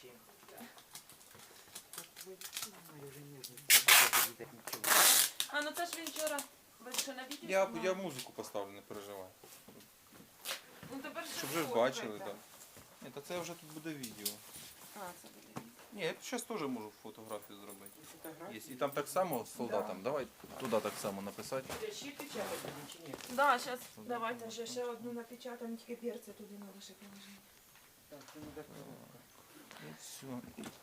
Так так нічого. А, ну це ж він вчора. Ви що на відео? Я, знімали? я музику поставлю, не переживай. Ну тепер Щоб вже ж фото, бачили, так. так. Ні, та це вже тут буде відео. А, це буде. Ні, я зараз теж можу фотографію зробити. Є. І там так само з солдатом. Давай туди так само написати. Ти ще печатати чи ні? Да, зараз давайте ще, ще одну напечатаємо, тільки перці туди треба ще положити. Так, це не готово. Все.